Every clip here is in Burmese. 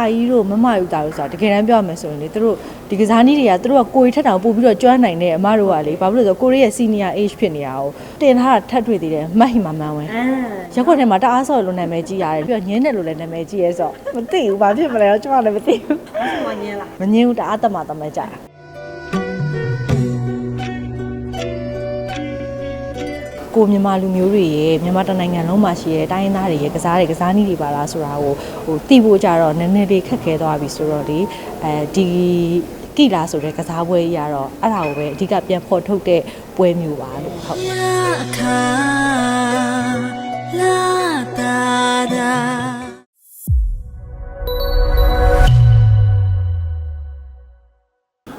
တာကြီးတို့မမယူတာတို့ဆိုတာတကယ်တမ်းပြောရမယ်ဆိုရင်လေသူတို့ဒီကစားနည်းတွေကသူတို့ကကိုရီထက်တောင်ပို့ပြီးတော့ကျွမ်းနိုင်တဲ့အမတို့ကလေဘာဖြစ်လို့လဲဆိုတော့ကိုရီရဲ့ senior age ဖြစ်နေတာကိုတင်ထားတာထပ်တွေ့သေးတယ်မတ်ဟီမမန်ဝင်အာရက်ခွက်ထဲမှာတအားဆော့လို့နာမည်ကြီးရတယ်ပြီးတော့ညင်းတယ်လို့လည်းနာမည်ကြီးရဲဆိုတော့မသိဘူးဘာဖြစ်မလဲတော့ကျွန်မလည်းမသိဘူးမငင်းလားမငင်းဘူးတအားတက်မှတမဲကြတာ ကိုမြန်မာလူမျိုးတွေရဲ့မြန်မာတနိုင်ငံလုံးမှာရှိတဲ့တိုင်းရင်းသားတွေရဲ့ကစားတွေကစားနည်းတွေပါလားဆိုတာကိုဟိုသိဖို့ကြတော့နည်းနည်းလေးခက်ခဲသွားပြီဆိုတော့လေအဲဒီကိလာဆိုတဲ့ကစားပွဲကြီးကတော့အဲ့ဒါကိုပဲအဓိကပြန်ဖော်ထုတ်တဲ့ပွဲမျိုးပါလို့ဟုတ်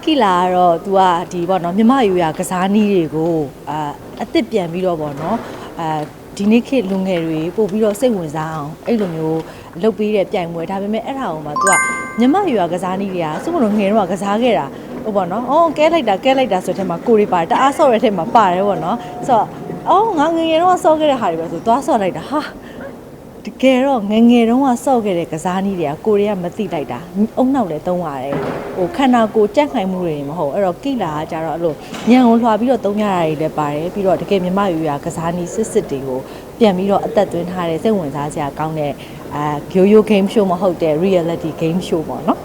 ကိလာကတော့ तू ကဒီပေါ့နော်မြမယူရကစားနည်းတွေကိုအာအစ်စ်ပြန်ပြီးတော့ပေါ့နော်အာဒီနေ့ခေတ်လူငယ်တွေပို့ပြီးတော့စိတ်ဝင်စားအောင်အဲ့လိုမျိုးလုပ်ပြီးတဲ့ပြိုင်ပွဲဒါပေမဲ့အဲ့ဒါကိုမှ तू ကမြမယူရကစားနည်းတွေကစုမလို့ငယ်တော့ကစားခဲ့တာဟုတ်ပေါ့နော်အော်ကဲလိုက်တာကဲလိုက်တာဆိုတဲ့ထဲမှာကိုရီပါတယ်တအားဆော့တဲ့ထဲမှာပါတယ်ပေါ့နော်ဆိုတော့အော်ငါငယ်ငယ်တော့ဆော့ခဲ့တဲ့ဟာတွေပဲဆိုသွားဆော့လိုက်တာဟာ တကယ်တော့ငယ်ငယ်တုန်းကစော့ခဲ့တဲ့ကစားနည်းတွေကကိုရီးယားမသိလိုက်တာအုံနောက်လည်းသုံးရတယ်ဟိုခန္ဓာကိုယ်ကြက်ခိုင်မှုတွေမဟုတ်အဲ့တော့ကိလာကကြတော့အဲ့လိုညံကိုလွှာပြီးတော့သုံးရတာတွေလည်းပါတယ်ပြီးတော့တကယ်မြမယူရကစားနည်းစစ်စစ်တွေကိုပြန်ပြီးတော့အသက်သွင်းထားတဲ့စိတ်ဝင်စားစရာကောင်းတဲ့အာဂိုယို game show မဟုတ်တဲ့ reality game show ပေါ့နော်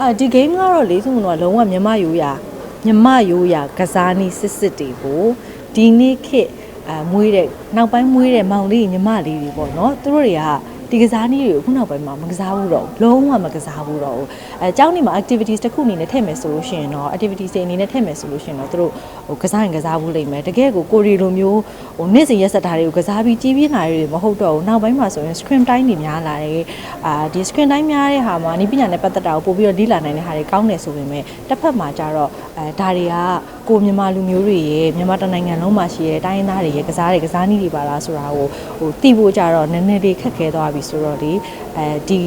အာဒီ game ကတော့လေဆိုတော့လုံးဝမြမယိုးရာ မြမယိုးရာကစားနည်းစစ်စစ်တွေကိုဒီနေ့ခေတ်အာမွေးတဲ့နောက်ပိုင်းမွေးတဲ့မောင်လေးညီမလေးတွေပေါ့နော်သူတို့တွေက ဒီကစားနည်းတွေကိုခုနောက်ပိုင်းမှာမကစားဘူးတော့ဘူးလုံးဝမကစားဘူးတော့ဘူးအဲကျောင်းနေမှာ activities တစ်ခုအနေနဲ့ထည့်မယ်ဆိုလို့ရှိရင်တော့ activities တွေအနေနဲ့ထည့်မယ်ဆိုလို့ရှိရင်တော့သူတို့ဟိုကစားရင်ကစားဘူးလိမ့်မယ်တကယ်ကိုကိုရီလိုမျိုးဟိုနေ့စဉ်ရက်စက်တာတွေကိုကစားပြီးကြီးပြင်းလာတွေမဟုတ်တော့ဘူးနောက်ပိုင်းမှာဆိုရင် screen time တွေများလာတယ်အာဒီ screen time များတဲ့ဟာမှာနိပညာနဲ့ပတ်သက်တာကိုပို့ပြီးတော့လေ့လာနိုင်တဲ့ဟာတွေကောင်းတယ်ဆိုပေမဲ့တစ်ဖက်မှာကျတော့အဲဒါတွေက ကိုမြန်မာလူမျိုးတွေရဲ့မြန်မာတနိုင်ငံလုံးမှာရှိတဲ့တိုင်းရင်းသားတွေရဲ့ကစားတွေကစားနည်းတွေပါလားဆိုတာကိုဟိုသိဖို့ကြတော့နည်းနည်းလေးခက်ခဲသွားပြီဆိုတော့လေအဲဒီ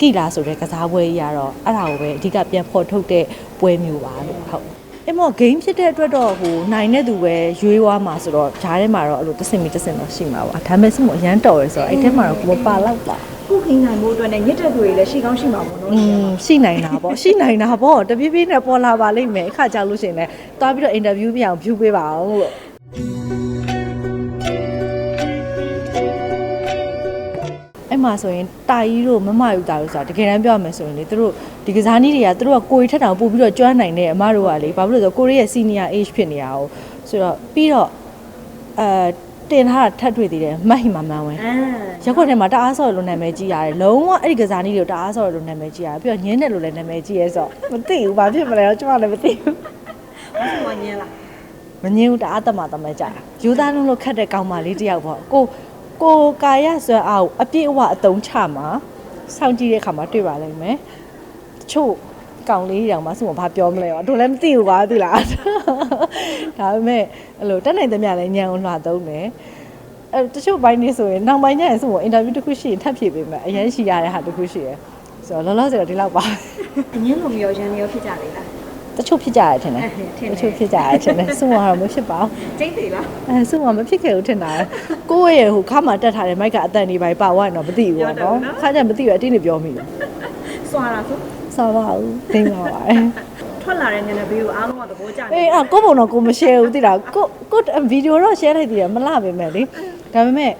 ကိလာဆိုတဲ့ကစားပွဲကြီးကတော့အဲ့ဒါကိုပဲအဓိကပြန်ဖော်ထုတ်တဲ့ပွဲမျိုးပါလို့ဟုတ်အမော game ဖြစ်တဲ့အတွက်တော့ဟိုနိုင်တဲ့သူပဲရွေးသွားမှာဆိုတော့ဂျားထဲမှာတော့အဲ့လိုတစ်စင်မီတစ်စင်တော့ရှိမှာပါဒါပေမဲ့စမအရန်တော်ရယ်ဆိုတော့အဲ့ထဲမှာတော့ကိုမပါတော့ပါ ခုခင်းနိုင်မှုအတွက်နဲ့ညစ်တဲ့သူတွေလည်းရှိကောင်းရှိမှာပေါ့နော်อืมရှိနိုင်တာပေါ့ရှိနိုင်တာပေါ့တပြေးပြေးနဲ့ပေါ်လာပါလိမ့်မယ်အခါကြောက်လို့ရှရင်လဲတွားပြီးတော့အင်တာဗျူးပြအောင်ဖြူပေးပါအောင်လို့အဲ့မှာဆိုရင်တာကြီးတို့မမယူတာတို့ဆိုတာတကယ်တမ်းပြောရမယ်ဆိုရင်လေသူတို့ဒီကစားနည်းတွေကသူတို့ကကိုရီထက်တောင်ပို့ပြီးတော့ကျွမ်းနိုင်တဲ့အမတို့ကလေဘာဖြစ်လို့လဲဆိုတော့ကိုရီရဲ့ senior age ဖြစ်နေတာကိုဆိုတော့ပြီးတော့အဲ တင်ထားတာထပ်တွေ့သေးတယ်မတ်ဟီမမန်ဝင်အာရက်ခွက်ထဲမှာတအားဆော့လို့နာမည်ကြီးရတယ်လုံးဝအဲ့ဒီကစားနည်းတွေကိုတအားဆော့လို့နာမည်ကြီးရတယ်ပြီးတော့ညင်းတယ်လို့လည်းနာမည်ကြီးရဲဆိုတော့မသိဘူးဘာဖြစ်မလဲတော့ကျွန်မလည်းမသိဘူးမငင်းလားမငင်းဘူးတအားတက်မှတမဲကြတာယူသားလုံးလို့ခတ်တဲ့ကောင်းမလေးတစ်ယောက်ပေါ့ကိုကိုကာယဆွဲအားကိုအပြည့်အဝအတုံးချမှာစောင့်ကြည့်တဲ့အခါမှာတွေ့ပါလိမ့်မယ်တချို့ကောင်လေးတောင်မှစမဘာပြောမလဲတော့တို့လည်းမသိဘူးကွာသိလား ဒါပေမဲ့အဲ့လိုတက်နိုင်သမျှလည်းညံအောင်လှသုံးတယ်အဲတချို့ဘိုင်းနေဆိုရင်နောက်ပိုင်းကျရင်စမအင်တာဗျူးတစ်ခုရှိရင်ထပ်ဖြေပေးမယ်အရင်ရှိရတဲ့ဟာတစ်ခုရှိရယ်ဆိုတော့လောလောဆယ်တော့ဒီလောက်ပါအငင်းလိုမျိုးရန်ရောဖြစ်ကြလေလားတချို့ဖြစ်ကြရထင်တယ်အဲ့ထင်တယ်တချို့ဖြစ်ကြရထင်တယ်စမကတော့မဖြစ်ပါဘူးကျိတ်သေးလားအဲစမမဖြစ်ခဲ့ဘူးထင်တာကိုယ့်ရဲ့ဟိုခါမှတက်ထားတဲ့မိုက်ကအတန်ဒီပိုင်းပါသွားရင်တော့မသိဘူးပေါ့နော်ခါကျမသိဘူးအတင်းနေပြောမိတယ်စွာတာဆိုဆောပါဘူးသိမှာပါအဲ ထွက်လာတဲ့ညနေဘေးကိုအားလုံးကသဘောကျနေအေးအကိုဘုံတော့ကိုမ share ဘူးသိလားကိုကိုဗီဒီယိုတော့ share လိုက်သေးတယ်မလှပါပဲလေဒါပေမဲ့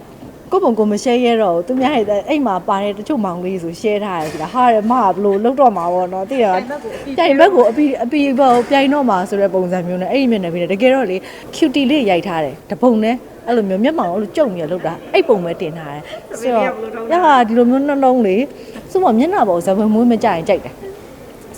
ကိုဘုံကိုမ share ရတော့သူများရဲ့အိမ်မှာပါတဲ့တချို့မောင်လေးဆို share ထားရတယ်သိလားဟာရမဘလို့လောက်တော့မှာပေါ့နော်သိရတိုင်ဘက်ကိုအပြီးပြိုင်ဘက်ကိုအပီအပီပေါ့ပြိုင်တော့မှာဆိုတဲ့ပုံစံမျိုးနဲ့အဲ့ဒီမျက်နှာပြင်နဲ့တကယ်တော့လေ cutie လေးရိုက်ထားတယ်တပုံနဲ့အဲ့လိုမျိုးမျက်မှောင်အဲ့လိုကြုံပြီးလောက်တာအဲ့ပုံပဲတင်ထားတယ်ဆိုတော့ရဟာဒီလိုမျိုးနှလုံးလေးစုမမျက်နှာပေါ်ဇဝင်မွေးမကြရင်ကြိုက်တယ်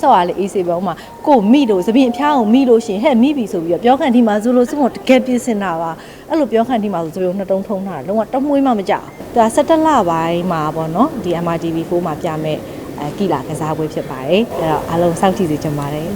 ဆော့ရလေအေးစေပေါ့ဥမာကိုမိလို့သပင်အဖျားအောင်မိလို့ရှရင်ဟဲ့မိပြီဆိုပြီးတော့ပြောခန့်ဒီမှာဆိုလို့စုမတကယ်ပြင်းစင်တာပါအဲ့လိုပြောခန့်ဒီမှာဆိုသပင်နှစ်တုံးထုံးထားတာလုံးဝတမွေးမှမကြဘူးဒါ17လပိုင်းမှာပေါ့နော်ဒီ MRTV4 မှာပြမဲ့အဲကီလာကစားပွဲဖြစ်ပါတယ်အဲ့တော့အားလုံးစောင့်ကြည့်စေချင်ပါတယ်